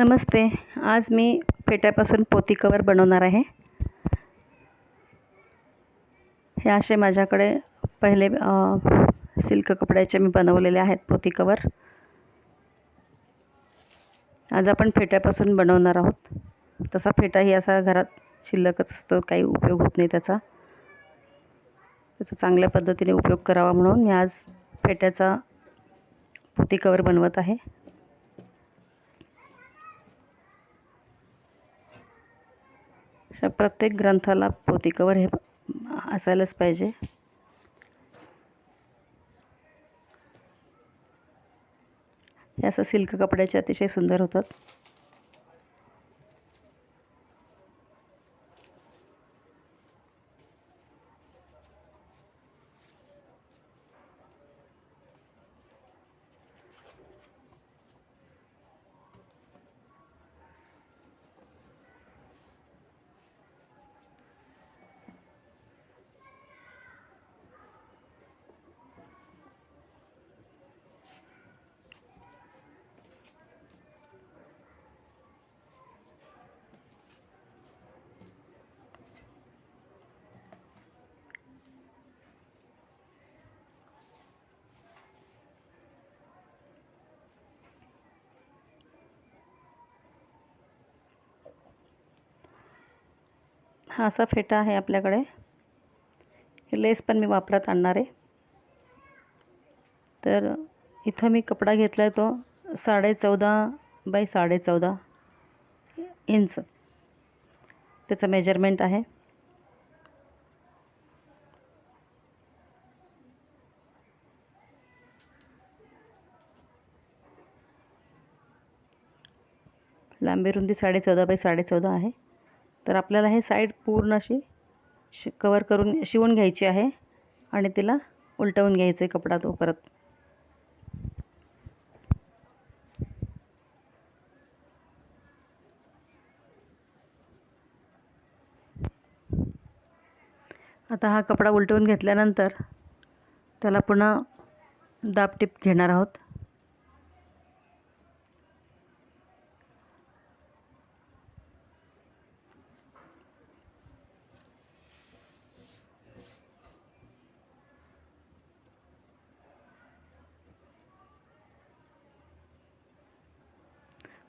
नमस्ते. आज मी फेट्यापासून पोती कवर बनवणार आहे. हे असे माझ्याकडे पहिले सिल्क कपड्याचे मी बनवलेले आहेत पोती कवर. आज आपण फेट्यापासून बनवणार आहोत. तसा फेटाही असा घरात शिल्लकच असतो काही उपयोग होत नाही त्याचा. त्याचा चांगल्या पद्धतीने उपयोग करावा म्हणून मी आज फेट्याचा पोती कवर बनवत आहे अशा प्रत्येक ग्रंथाला पोती कवर हे असायलाच पाहिजे. हे असं सिल्क कपड्याचे अतिशय सुंदर होतात. हा असा फेटा आहे आपल्याकडे. हे लेस पण मी वापरात आणणार आहे. तर इथं मी कपडा घेतला आहे तो साडे चौदा बाय साडे चौदा इंच. त्याचं मेजरमेंट आहे. लांबी रुंदी साडे चौदा बाय साडे चौदा आहे. तर आपल्याला हे साईड पूर्ण अशी शि कवर करून शिवून घ्यायची आहे आणि तिला उलटवून घ्यायचं आहे कपडा तो परत. आता हा कपडा उलटवून घेतल्यानंतर त्याला पुन्हा दाबटीप घेणार आहोत.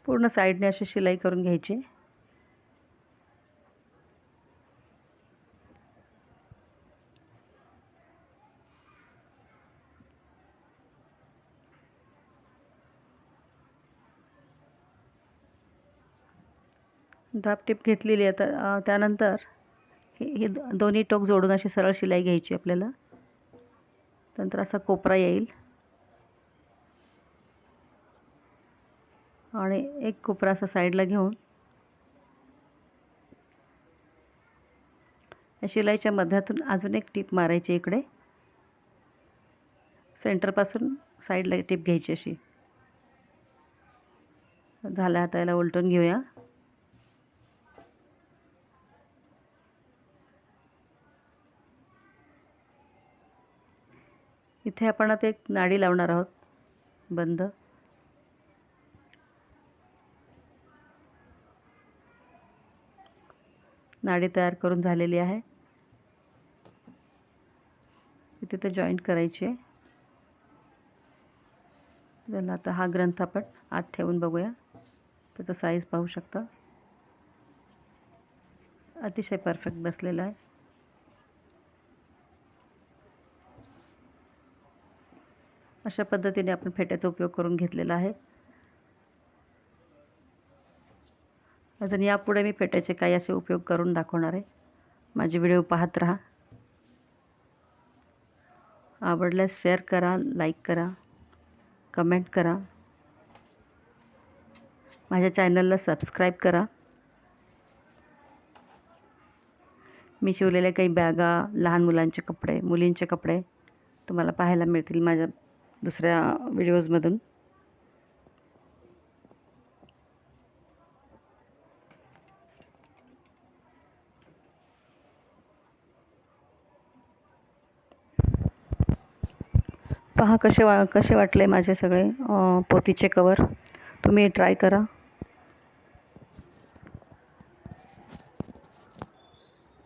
पूर्ण साईडने अशी शिलाई करून घ्यायची. दाबटीप घेतलेली आता त्यानंतर हे हे दोन्ही टोक जोडून अशी सरळ शिलाई घ्यायची आपल्याला. नंतर असा कोपरा येईल. आणि एक कोपरा असा साईडला घेऊन या शिलाईच्या मध्यातून अजून एक टीप मारायची इकडे. सेंटरपासून साईडला टीप घ्यायची अशी. झाल्या आता याला उलटून घेऊया. इथे आपण आता एक नाडी लावणार आहोत. बंद. नाडी तयार करून झालेली आहे. तिथे जॉईंट करायची आहे. त्याला आता हा ग्रंथ आपण आत ठेवून बघूया. त्याचा साईज पाहू शकता. अतिशय परफेक्ट बसलेला आहे. अशा पद्धतीने आपण फेट्याचा उपयोग करून घेतलेला आहे. अजून यापुढे मी फेट्याचे काही असे उपयोग करून दाखवणार आहे. माझे व्हिडिओ पाहत राहा. आवडल्यास शेअर करा लाईक करा कमेंट करा. माझ्या चॅनलला सबस्क्राईब करा. मी शिवलेल्या काही बॅगा लहान मुलांचे कपडे मुलींचे कपडे तुम्हाला पाहायला मिळतील माझ्या दुसऱ्या व्हिडिओजमधून. पहा कसे वा कसे वाटले माझे सगळे पोतीचे कवर तुम्ही ट्राय करा.